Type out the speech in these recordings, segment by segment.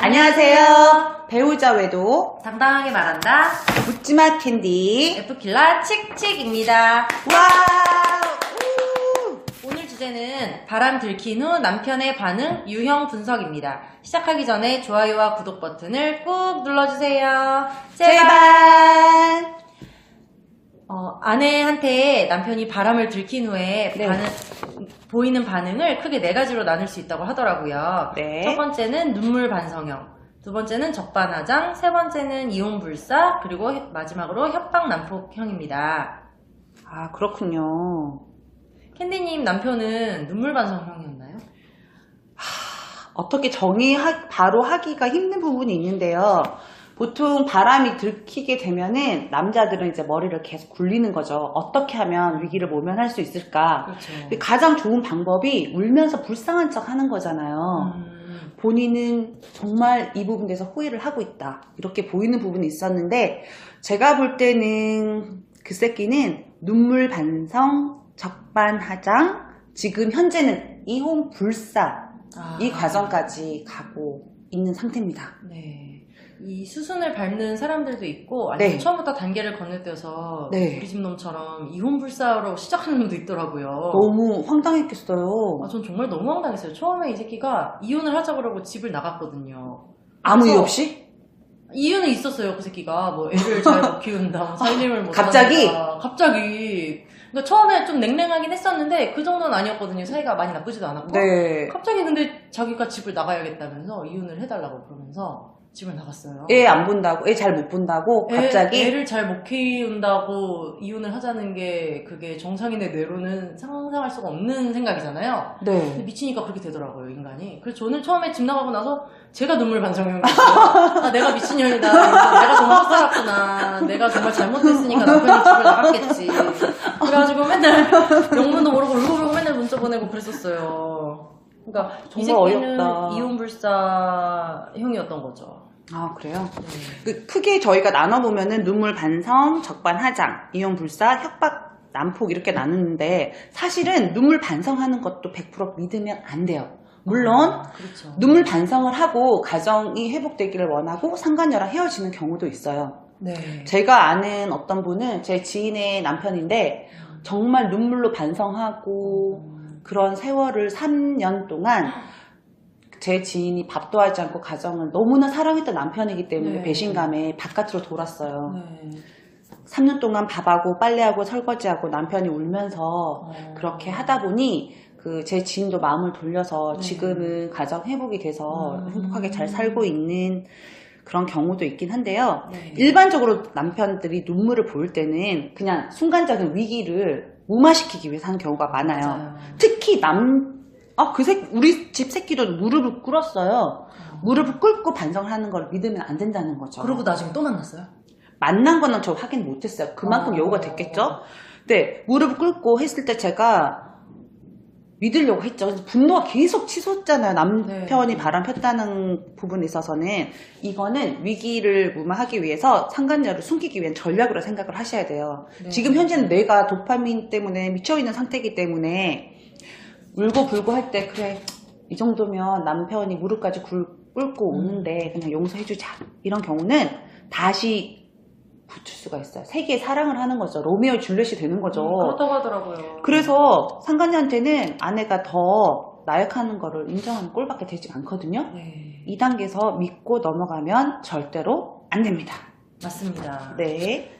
안녕하세요. 배우자 외도 당당하게 말한다. 묻지마 캔디. F킬라 칙칙입니다. 와 우! 오늘 주제는 바람 들킨 후 남편의 반응 유형 분석입니다. 시작하기 전에 좋아요와 구독 버튼을 꾹 눌러주세요. 제발! 제발. 어, 아내한테 남편이 바람을 들킨 후에 네. 반응, 보이는 반응을 크게 네 가지로 나눌 수 있다고 하더라고요. 네. 첫 번째는 눈물 반성형, 두 번째는 적반하장, 세 번째는 이혼 불사, 그리고 혀- 마지막으로 협박 난폭형입니다. 아, 그렇군요. 캔디님 남편은 눈물 반성형이었나요? 어떻게 정의 바로 하기가 힘든 부분이 있는데요. 보통 바람이 들키게 되면은 남자들은 이제 머리를 계속 굴리는 거죠. 어떻게 하면 위기를 모면할 수 있을까? 그렇죠. 가장 좋은 방법이 울면서 불쌍한 척 하는 거잖아요. 음, 본인은 정말 이 부분에서 후회를 하고 있다. 이렇게 보이는 부분이 있었는데, 제가 볼 때는 그 새끼는 눈물 반성, 적반하장, 지금 현재는 이혼 불사, 아, 이 과정까지 가고 있는 상태입니다. 네. 이 수순을 밟는 사람들도 있고, 아니면 네. 처음부터 단계를 건너뛰어서 네. 우리 집 놈처럼 이혼 불사로 시작하는 놈도 있더라고요. 너무 황당했겠어요. 아, 전 정말 너무 황당했어요. 처음에 이 새끼가 이혼을 하자 그러고 집을 나갔거든요. 아무 이유 없이? 이유는 있었어요, 그 새끼가. 뭐, 애를 잘 못 키운다, 뭐, 살림을 못 갑자기? 한다. 갑자기? 그러니까 처음에 좀 냉랭하긴 했었는데, 그 정도는 아니었거든요. 사이가 많이 나쁘지도 않았고. 네. 갑자기 근데 자기가 집을 나가야겠다면서 이혼을 해달라고 그러면서 집을 나갔어요. 애 안 본다고, 애 잘 못 본다고, 애- 갑자기. 애를 잘 못 키운다고 이혼을 하자는 게 그게 정상인의 뇌로는 상상할 수가 없는 생각이잖아요. 근데 네. 미치니까 그렇게 되더라고요, 인간이. 그래서 저는 처음에 집 나가고 나서 제가 눈물 반성형이었어요. 아, 내가 미친년이다. 내가 정말 헛 살았구나. 내가 정말 잘못했으니까 남편이 집을 나갔겠지. 그래가지고 맨날 영문도 모르고 울고불고 맨날 문자 보내고 그랬었어요. 그러니까 이 정말 새끼는 어이없다. 이혼 불사형이었던 거죠. 아, 그래요? 네. 그 크게 저희가 나눠보면은 눈물 반성, 적반 하장, 이혼 불사, 협박, 난폭 이렇게 나누는데 사실은 눈물 반성하는 것도 100% 믿으면 안 돼요. 물론 아, 그렇죠. 눈물 반성을 하고 가정이 회복되기를 원하고 상간녀랑 헤어지는 경우도 있어요. 네. 제가 아는 어떤 분은 제 지인의 남편인데 정말 눈물로 반성하고 그런 세월을 3년 동안 제 지인이 밥도 하지 않고 가정을 너무나 사랑했던 남편이기 때문에 네. 배신감에 바깥으로 돌았어요. 네. 3년 동안 밥하고 빨래하고 설거지하고 남편이 울면서 어. 그렇게 하다 보니 그 제 지인도 마음을 돌려서 네. 지금은 가정 회복이 돼서 음. 행복하게 잘 살고 있는 그런 경우도 있긴 한데요. 네. 일반적으로 남편들이 눈물을 보일 때는 그냥 순간적인 위기를 무마시키기 위해서 하는 경우가 많아요. 맞아요. 특히 남, 아, 그 새, 우리 집 새끼도 무릎을 꿇었어요. 어. 무릎을 꿇고 반성하는 걸 믿으면 안 된다는 거죠. 그러고 나중에 또 만났어요? 만난 거는 저 확인 못 했어요. 그만큼 어. 여우가 됐겠죠? 근데 무릎을 꿇고 했을 때 제가 믿으려고 했죠. 그래서 분노가 계속 치솟잖아요. 남편이 네. 바람 폈다는 부분에 있어서는 이거는 위기를 무마하기 위해서 상간녀를 숨기기 위한 전략으로 생각을 하셔야 돼요. 네. 지금 현재는 뇌가 도파민 때문에 미쳐 있는 상태이기 때문에 울고 불고 할 때 그래 이 정도면 남편이 무릎까지 굴, 꿇고 음. 오는데 그냥 용서해주자 이런 경우는 다시 붙을 수가 있어요. 세계에 사랑을 하는 거죠. 로미오 줄렛이 되는 거죠. 음, 그렇다고 하더라고요. 그래서 상간녀한테는 아내가 더 나약하는 거를 인정하는 꼴밖에 되지 않거든요. 네. 2단계에서 믿고 넘어가면 절대로 안 됩니다. 맞습니다. 네.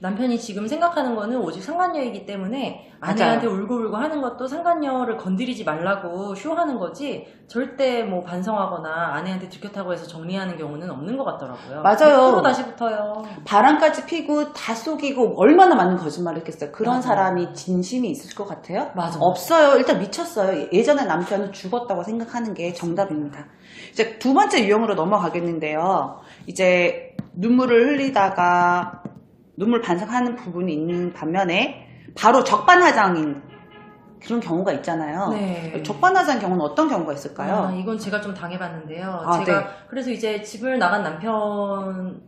남편이 지금 생각하는 거는 오직 상간녀이기 때문에 아내한테 울고불고 하는 것도 상간녀를 건드리지 말라고 쇼하는 거지 절대 뭐 반성하거나 아내한테 들켰다고 해서 정리하는 경우는 없는 것 같더라고요. 맞아요. 로 다시 붙어요. 바람까지 피고 다 속이고 얼마나 많은 거짓말을 했겠어요. 그런 맞아요. 사람이 진심이 있을 것 같아요? 맞아. 없어요. 일단 미쳤어요. 예전에 남편은 죽었다고 생각하는 게 정답입니다. 이제 두 번째 유형으로 넘어가겠는데요. 이제 눈물을 흘리다가 눈물 반성하는 부분이 있는 반면에 바로 적반하장인 그런 경우가 있잖아요. 네. 적반하장 경우는 어떤 경우가 있을까요? 아, 이건 제가 좀 당해봤는데요. 아, 제가 네. 그래서 이제 집을 나간 남편을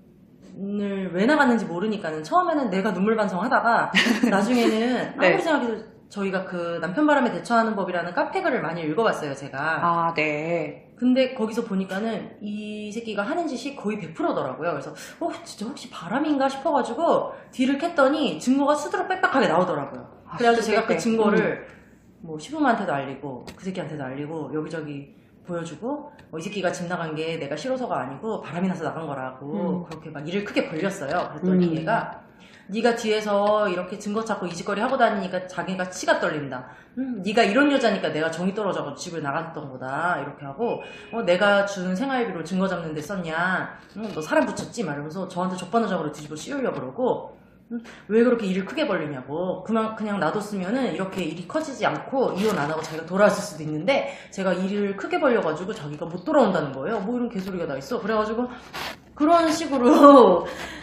왜 나갔는지 모르니까는 처음에는 내가 눈물 반성하다가 나중에는 네. 아무리 생각해도 저희가 그 남편 바람에 대처하는 법이라는 카페 글을 많이 읽어봤어요, 제가. 아, 네. 근데 거기서 보니까는 이 새끼가 하는 짓이 거의 100%더라고요. 그래서 어 진짜 혹시 바람인가 싶어가지고 뒤를 캤더니 증거가 스스로 빽빽하게 나오더라고요. 아, 그래가지고 제가 그. 증거를 뭐 시부모한테도 알리고 그 새끼한테도 알리고 여기저기 보여주고 어, 이 새끼가 집 나간 게 내가 싫어서가 아니고 바람이 나서 나간 거라고 음. 그렇게 막 일을 크게 벌렸어요. 그랬더니 음. 얘가 네가 뒤에서 이렇게 증거 찾고 이 짓거리 하고 다니니까 자기가 치가 떨린다. 음, 네가 이런 여자니까 내가 정이 떨어져서 집을 나갔던 거다. 이렇게 하고 어, 내가 준 생활비로 증거 잡는 데 썼냐. 음, 너 사람 붙였지? 말하면서 저한테 적반하장으로 뒤집어 씌우려고 그러고 음, 왜 그렇게 일을 크게 벌리냐고. 그만 그냥 놔뒀으면은 이렇게 일이 커지지 않고 이혼 안 하고 자기가 돌아왔을 수도 있는데 제가 일을 크게 벌려가지고 자기가 못 돌아온다는 거예요. 뭐 이런 개소리가 다 있어. 그래가지고 그런 식으로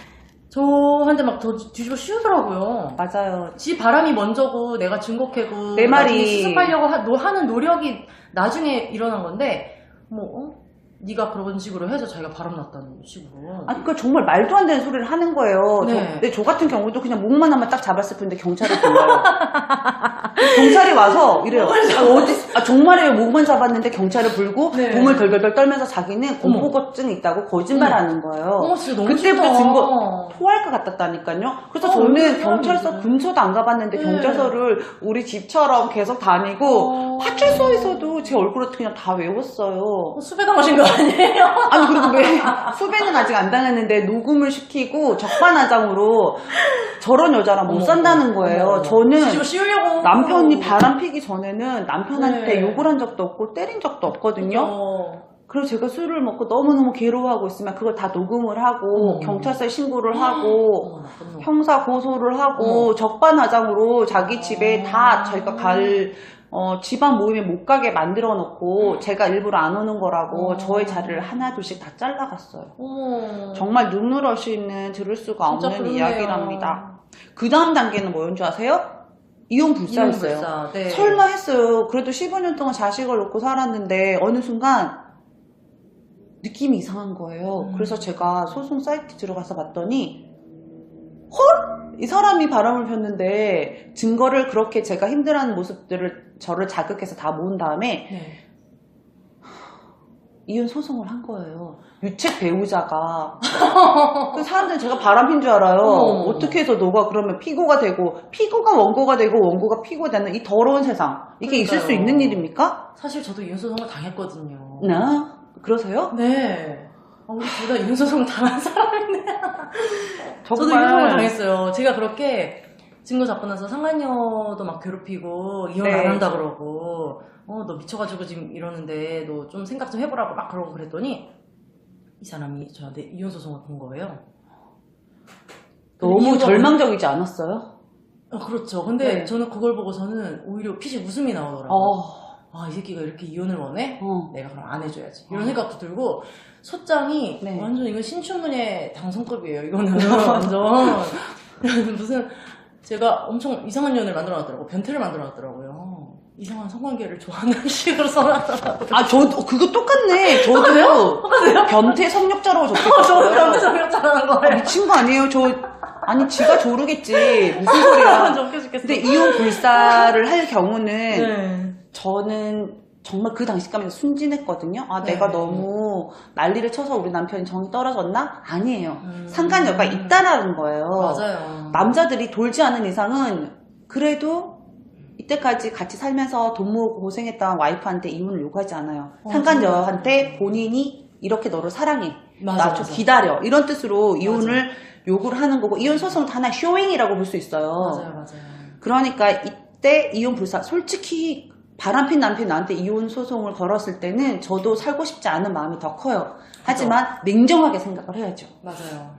저한테 막 더 뒤집어 씌우더라고요. 맞아요. 지 바람이 먼저고 내가 증거 캐고 내 말이- 나중에 수습하려고 하, 노- 하는 노력이 나중에 일어난 건데 뭐 어? 네가 그런 식으로 해서 자기가 바람 났다는 식으로 아니, 그 정말 말도 안 되는 소리를 하는 거예요. 네. 저, 근데 저 같은 경우도 그냥 목만 하면 딱 잡았을 뿐인데 경찰을 불러요. 경찰이 와서 이래요. 아, 어디, 아, 정말이에요. 목만 잡았는데 경찰을 불고 네. 몸을 덜덜덜 떨면서 자기는 어머. 공포증이 있다고 거짓말 하는 거예요. 어 진짜 너무 그때부터 싫다. 증거 토할 것 같았다니까요. 그래서 어, 저는 왜 경찰서? 근처도 안 가봤는데 네. 경찰서를 우리 집처럼 계속 다니고 어. 파출소에서도 제 얼굴을 그냥 다 외웠어요. 어, 수배 당하신 거 아니에요? 아니 그리고 왜 수배는 아직 안 당했는데 녹음을 시키고 적반하장으로 저런 여자랑 못 어머, 산다는 거예요. 어머. 저는 씌우려고 남 편이 바람 피기 전에는 남편한테 네. 욕을 한 적도 없고 때린 적도 없거든요. 어. 그래서 제가 술을 먹고 너무너무 괴로워하고 있으면 그걸 다 녹음을 하고 어머. 경찰서에 신고를 하고 놈. 형사 고소를 하고 어머. 적반하장으로 자기 집에 다 어. 저희가 갈 어, 집안 모임에 못 가게 만들어 놓고 제가 일부러 안 오는 거라고 어. 저의 자리를 하나 둘씩 다 잘라갔어요. 어머. 정말 눈물 없이는 들을 수가 없는 그러네요. 이야기랍니다. 그 다음 단계는 뭐였는 줄 아세요? 이혼 불사였어요. 이혼 불사. 네. 설마 했어요. 그래도 15년 동안 자식을 놓고 살았는데 어느 순간 느낌이 이상한 거예요. 음. 그래서 제가 소송 사이트 들어가서 봤더니 헐! 이 사람이 바람을 폈는데 증거를 그렇게 제가 힘들어하는 모습들을 저를 자극해서 다 모은 다음에 네. 이혼 소송을 한 거예요. 유책 배우자가. 그 사람들은 제가 바람핀 줄 알아요. 어머. 어떻게 해서 너가 그러면 피고가 되고, 피고가 원고가 되고, 원고가 피고가 되는 이 더러운 세상. 이게 있을 수 그러니까요. 있는 일입니까? 사실 저도 이혼 소송을 당했거든요. 나? 그러세요? 네. 아, 우리 둘 다 이혼 소송 당한 사람인데. 저도 정말. 이혼 소송을 당했어요. 제가 그렇게 증거 잡고 나서 상간녀도 막 괴롭히고 이혼 네. 안 한다 그러고 어 너 미쳐가지고 지금 이러는데 너 좀 생각 좀 해보라고 막 그러고 그랬더니 이 사람이 저한테 이혼 소송을 건 거예요. 너무 이유가 절망적이지 않았어요? 어, 그렇죠. 근데 네. 저는 그걸 보고서는 오히려 피식 웃음이 나오더라고요. 어, 아, 이 새끼가 이렇게 이혼을 원해? 어. 내가 그럼 안 해줘야지. 이런 어. 생각도 들고, 소장이 네. 완전 이건 신춘문예 당선급이에요. 이거는 완전. 무슨, 제가 엄청 이상한 년을 만들어 놨더라고. 변태를 만들어 놨더라고요. 이상한 성관계를 좋아하는 식으로 써놨더라고요. 아, 저도, 그거 똑같네. 저도 변태 성욕자라고 저는 변태 적혔어요. 성격 잘하는 아, 거예요. 미친 거 아니에요? 저, 아니, 지가 조르겠지. 무슨 소리야. 근데 이혼 불사를 할 경우는 네. 저는 정말 그 당시까지 순진했거든요. 아, 네. 내가 너무 난리를 쳐서 우리 남편이 정이 떨어졌나? 아니에요. 음. 상간녀가 있다라는 거예요. 맞아요. 남자들이 돌지 않은 이상은 그래도 이때까지 같이 살면서 돈 모으고 고생했던 와이프한테 이혼을 요구하지 않아요. 어, 상간녀한테 본인이 이렇게 너를 사랑해. 맞아, 나좀 맞아. 기다려. 이런 뜻으로 이혼을 요구를 하는 거고 이혼 소송도 하나의 쇼잉이라고 볼 수 있어요. 맞아요, 맞아요. 그러니까 이때 이혼 불사 솔직히 바람핀 남편이 나한테 이혼 소송을 걸었을 때는 저도 살고 싶지 않은 마음이 더 커요. 하지만 냉정하게 생각을 해야죠. 맞아요.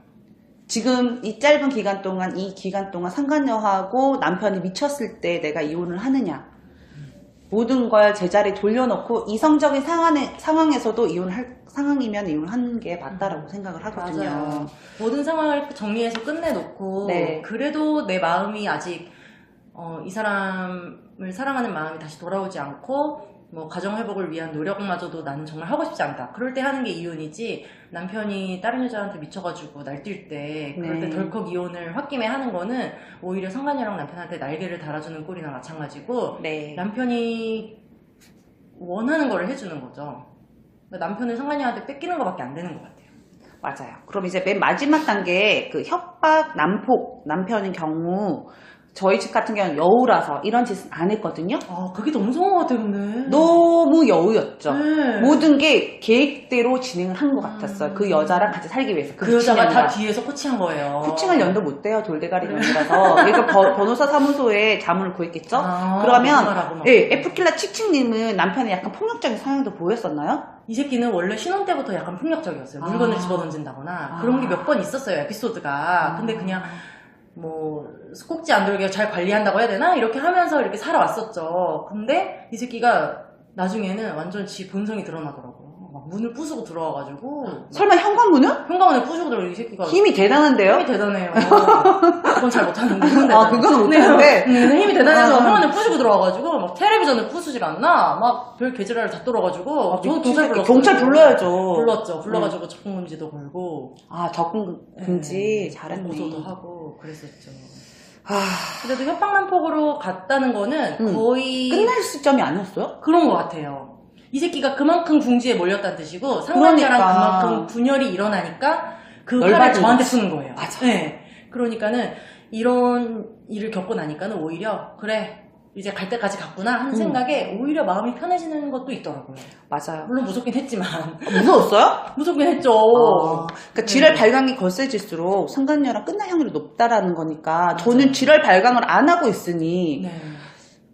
지금 이 짧은 기간 동안 이 기간 동안 상간녀하고 남편이 미쳤을 때 내가 이혼을 하느냐 모든 걸 제자리 돌려놓고 이성적인 상황에, 상황에서도 이혼을 할 상황이면 이혼을 하는 게 맞다라고 생각을 하거든요. 맞아요. 모든 상황을 정리해서 끝내놓고 네. 그래도 내 마음이 아직 어, 이 사람을 사랑하는 마음이 다시 돌아오지 않고 뭐 가정 회복을 위한 노력마저도 나는 정말 하고 싶지 않다. 그럴 때 하는 게 이혼이지 남편이 다른 여자한테 미쳐가지고 날뛸 때 그럴 네. 때 덜컥 이혼을 홧김에 하는 거는 오히려 상간녀랑 남편한테 날개를 달아주는 꼴이나 마찬가지고 네. 남편이 원하는 걸 해주는 거죠. 그러니까 남편을 상관녀한테 뺏기는 것밖에 안 되는 것 같아요. 맞아요. 그럼 이제 맨 마지막 단계 그 협박, 난폭 남편인 경우 저희 집 같은 경우는 여우라서 이런 짓은 안 했거든요. 아, 그게 같아요, 근데. 너무 여우였죠. 네. 모든 게 계획대로 진행을 한 것 같았어요. 음. 그 여자랑 같이 살기 위해서. 그 여자가 다. 뒤에서 코치한 거예요. 코칭을 연도 못 돼요. 돌대가리 년이라서. 그러니까 버- 변호사 사무소에 자문을 구했겠죠. 아, 그러면. 예, 에프킬라 치칭님은 남편의 약간 폭력적인 성향도 보였었나요? 이 새끼는 원래 신혼 때부터 약간 폭력적이었어요. 물건을 아. 집어던진다거나. 아. 그런 게 몇 번 있었어요, 에피소드가. 근데 그냥 뭐 꼭지 안 돌게 잘 관리한다고 해야 되나 이렇게 하면서 이렇게 살아왔었죠. 근데 이 새끼가 나중에는 완전 지 본성이 드러나더라고요. 막 문을 부수고 들어와가지고 설마 현관문은? 현관문에 부수고 들어 이 새끼가 힘이 대단한데요? 힘이 대단해요. 그건 잘 못하는데 그건 아, 그건 못하는데? 네, 네, 힘이 대단해서 아. 현관에 부수고 들어와가지고 막 텔레비전을 부수질 않나 막 별 개지랄을 다 떨어가지고 아, 저도 미친 경찰 새끼. 불렀어요. 경찰 불러야죠. 불렀죠. 불러가지고 적금금지도 걸고 아, 적응 금지 네, 잘했네. 고소도 하고 그랬었죠. 아, 그래도 협박난폭으로 갔다는 거는 음. 거의 끝날 시점이 아니었어요? 그런 것 같아요. 이 새끼가 그만큼 궁지에 몰렸다는 뜻이고 상관자랑 그러니까. 그만큼 분열이 일어나니까 그 화를 저한테. 푸는 거예요. 맞아. 네. 그러니까는 이런 일을 겪고 나니까는 오히려 그래 이제 갈 때까지 갔구나 하는 음. 생각에 오히려 마음이 편해지는 것도 있더라고요. 맞아요. 물론 무섭긴 했지만 무서웠어요? 무섭긴 했죠. 아, 그러니까 지랄 네. 발광이 거세질수록 상간녀랑 끝날 확률이 높다라는 거니까. 저는 지랄 발광을 안 하고 있으니 네.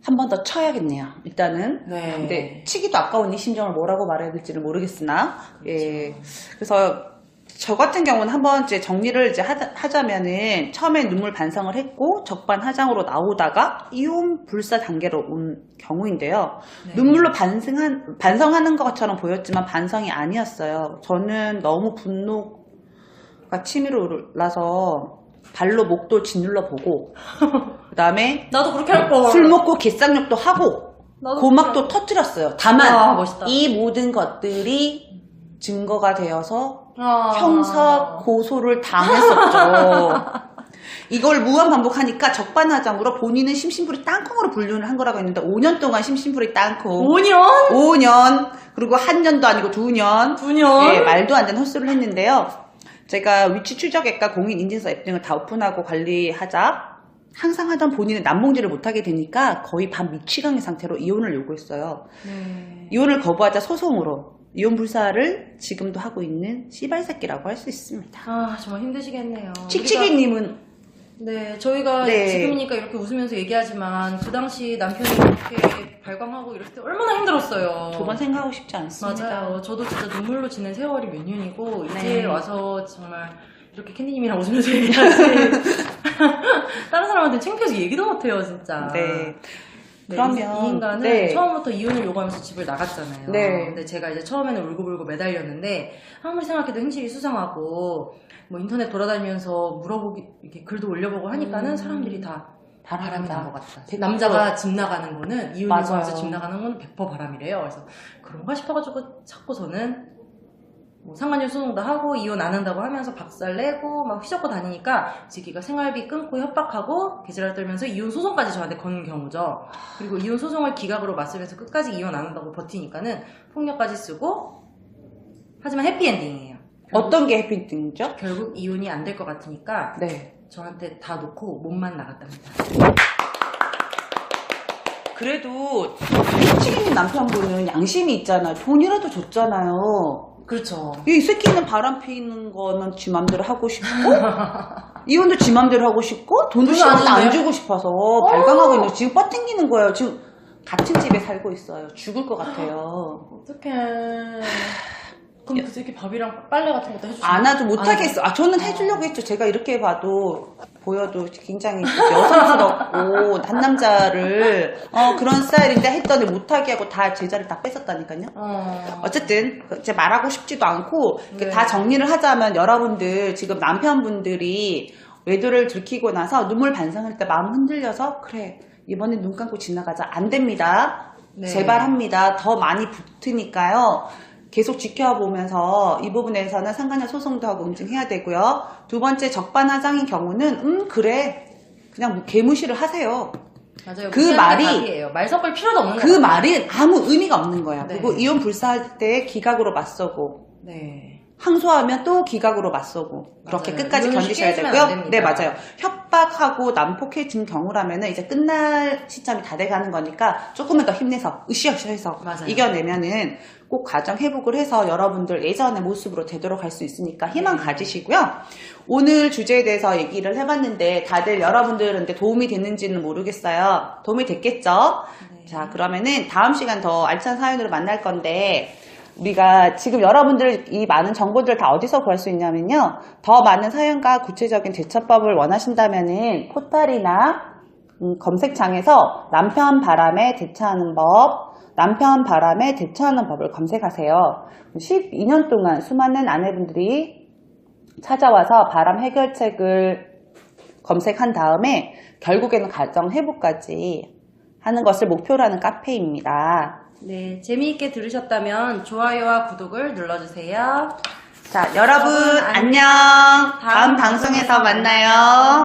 한 번 더 쳐야겠네요. 일단은. 네. 근데 치기도 아까운 이 심정을 뭐라고 말해야 될지는 모르겠으나 예. 그렇죠. 그래서 저 같은 경우는 한번 이제 정리를 이제 하자, 하자면은 처음에 눈물 반성을 했고 적반하장으로 나오다가 이혼 불사 단계로 온 경우인데요. 네. 눈물로 반성한, 반성하는 것처럼 보였지만 반성이 아니었어요. 저는 너무 분노가 치밀어 올라서 발로 목도 짓눌러 보고 그 다음에 나도 그렇게 할 걸. 술 먹고 개쌍욕도 하고 나도 고막도 터뜨렸어요. 다만 아, 멋있다. 이 모든 것들이 증거가 되어서 아. 형사 고소를 당했었죠. 이걸 무한 반복하니까 적반하장으로 본인은 심심풀이 땅콩으로 분류를 한 거라고 했는데 5년 동안 심심풀이 땅콩 5년? 5년 그리고 한 년도 아니고 두년 9년? 예, 말도 안 되는 헛소리를 했는데요. 제가 위치 추적액과 공인 인증서 앱 등을 다 오픈하고 관리하자 항상 하던 본인은 남봉질을 못하게 되니까 거의 반 미치광이 상태로 이혼을 요구했어요. 네. 이혼을 거부하자 소송으로 이혼 불사를 지금도 하고 있는 씨발새끼라고 할 수 있습니다. 아 정말 힘드시겠네요. 칙칙이님은 네 저희가 네. 지금이니까 이렇게 웃으면서 얘기하지만 그 당시 남편이 이렇게 발광하고 이럴 때 얼마나 힘들었어요. 두 번 생각하고 싶지 않습니다. 맞아요. 저도 진짜 눈물로 지낸 세월이 몇 년이고 네. 이제 와서 정말 이렇게 캔디님이랑 웃으면서 얘기하지. 사람한테 창피해서 얘기도 못해요 진짜. 네. 네, 그러면, 이, 이 인간은 네. 처음부터 이혼을 요구하면서 집을 나갔잖아요. 네. 근데 제가 이제 처음에는 울고불고 매달렸는데 아무리 생각해도 행실이 수상하고 뭐 인터넷 돌아다니면서 물어보기 이렇게 글도 올려보고 하니까는 음. 사람들이 다 바람이 난 것 같다. 남자가 집 나가는 거는 이혼 맞아요. 요구하면서 집 나가는 건 100% 바람이래요. 그래서 그런가 싶어가지고 자꾸 저는 뭐 상관녀 소송도 하고 이혼 안 한다고 하면서 박살 내고 막 휘젓고 다니니까 지기가 생활비 끊고 협박하고 개지랄 떨면서 이혼 소송까지 저한테 거는 경우죠. 그리고 이혼 소송을 기각으로 맞으면서 끝까지 이혼 안 한다고 버티니까는 폭력까지 쓰고 하지만 해피엔딩이에요. 어떤 게 해피엔딩이죠? 결국 이혼이 안 될 것 같으니까 네. 저한테 다 놓고 몸만 나갔답니다. 그래도 칙칙이님 남편분은 양심이 있잖아요. 돈이라도 줬잖아요. 그렇죠. 이 새끼는 바람 피는 거는 지 맘대로 하고 싶고 이혼도 지 맘대로 하고 싶고 돈도 10원도 안 아닌데요? 주고 싶어서 발광하고 있는 지금 뻗팅기는 거예요. 지금 같은 집에 살고 있어요. 죽을 것 같아요. 어떡해. 그럼 그 새끼 밥이랑 빨래 같은 것도 해주세요. 안 하도 못하겠어. 아, 저는 해주려고 했죠. 제가 이렇게 봐도, 보여도 굉장히 여성스럽고, 한 남자를, 어, 그런 스타일인데 했더니 못하게 하고 다 제자를 다 뺏었다니까요. 어. 어쨌든, 그제 말하고 싶지도 않고, 그 네. 다 정리를 하자면 여러분들, 지금 남편분들이 외도를 들키고 나서 눈물 반성할 때 마음 흔들려서, 그래, 이번에 눈 감고 지나가자. 안 됩니다. 네. 제발 합니다. 더 많이 붙으니까요. 계속 지켜보면서 이 부분에서는 상관녀 소송도 하고 응징해야 되고요. 두 번째 적반하장인 경우는 음 그래 그냥 뭐 개무시를 하세요. 맞아요. 그 말이- 답이에요. 말 섞을 필요도 없는 그. 말은 아무 의미가 없는 거야. 네. 그리고 이혼 불사할 때 기각으로 맞서고 네. 항소하면 또 기각으로 맞서고 그렇게 맞아요. 끝까지 견디셔야 되고요. 네, 맞아요. 협 박하고 난폭해진 경우라면은 이제 끝날 시점이 다 돼가는 거니까 조금만 더 힘내서 으쌰으쌰해서 맞아요. 이겨내면은 꼭 가정 회복을 해서 여러분들 예전의 모습으로 되돌아갈 수 있으니까 희망 네. 가지시고요. 오늘 주제에 대해서 얘기를 해봤는데 다들 여러분들한테 도움이 됐는지는 모르겠어요. 도움이 됐겠죠? 네. 자, 그러면은 다음 시간 더 알찬 사연으로 만날 건데, 우리가 지금 여러분들 이 많은 정보들을 다 어디서 구할 수 있냐면요. 더 많은 사연과 구체적인 대처법을 원하신다면은 포털이나 음, 검색창에서 남편 바람에 대처하는 법, 남편 바람에 대처하는 법을 검색하세요. 12년 동안 수많은 아내분들이 찾아와서 바람 해결책을 검색한 다음에 결국에는 가정 회복까지 하는 것을 목표로 하는 카페입니다. 네, 재미있게 들으셨다면 좋아요와 구독을 눌러주세요. 자, 여러분, 안녕. 다음 방송에서 만나요.